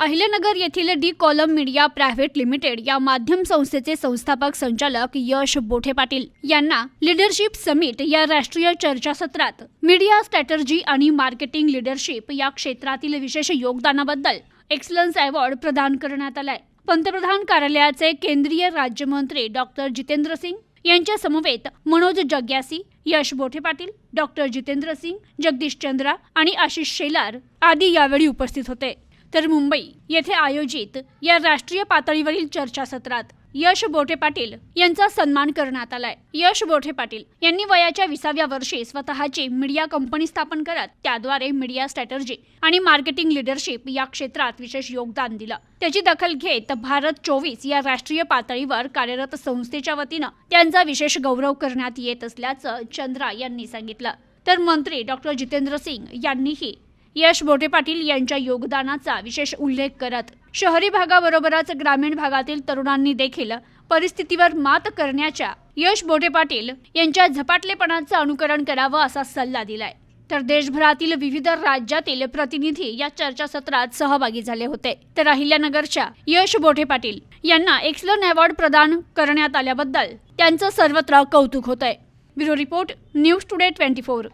अहिल्यानगर येथील D column media private limited या माध्यम संस्थेचे संस्थापक संचालक यश बोठे पाटील यांना लिडरशिप समिट या राष्ट्रीय चर्चासत्रात मीडिया स्ट्रॅटर्जी आणि मार्केटिंग लिडरशिप या क्षेत्रातील विशेष योगदानाबद्दल एक्सलन्स अवॉर्ड प्रदान करण्यात आलाय. पंतप्रधान कार्यालयाचे केंद्रीय राज्यमंत्री डॉक्टर जितेंद्र सिंग यांच्या समवेत मनोज जग्यासी यश बोठे पाटील डॉक्टर जितेंद्र सिंग जगदीश चंद्रा आणि आशिष शेलार आदी यावेळी उपस्थित होते. तर मुंबई येथे आयोजित या राष्ट्रीय पातळीवरील चर्चासत्रात यश बोठे पाटील यांचा सन्मान करण्यात आलाय. यश बोठे पाटील यांनी वयाच्या विसाव्या वर्षी स्वतःची मीडिया कंपनी स्थापन करत त्याद्वारे मीडिया स्ट्रॅटर्जी आणि मार्केटिंग लिडरशिप या क्षेत्रात विशेष योगदान दिलं. त्याची दखल घेत भारत चोवीस या राष्ट्रीय पातळीवर कार्यरत संस्थेच्या वतीनं त्यांचा विशेष गौरव करण्यात येत असल्याचं चंद्रा यांनी सांगितलं. तर मंत्री डॉक्टर जितेंद्र सिंग यांनीही यश बोटे पाटील यांच्या योगदानाचा विशेष उल्लेख करत शहरी भागाबरोबरच ग्रामीण भागातील तरुणांनी देखील परिस्थितीवर मात करण्याच्या यश बोटे पाटील यांच्या झपाटलेपणाचं अनुकरण करावं असा सल्ला दिलाय. तर देशभरातील विविध राज्यातील प्रतिनिधी या चर्चासत्रात सहभागी झाले होते. तर अहिल्यानगरच्या यश बोठे पाटील यांना एक्सलन अवॉर्ड प्रदान करण्यात आल्याबद्दल त्यांचं सर्वत्र कौतुक होत आहे bureau report news today twenty four.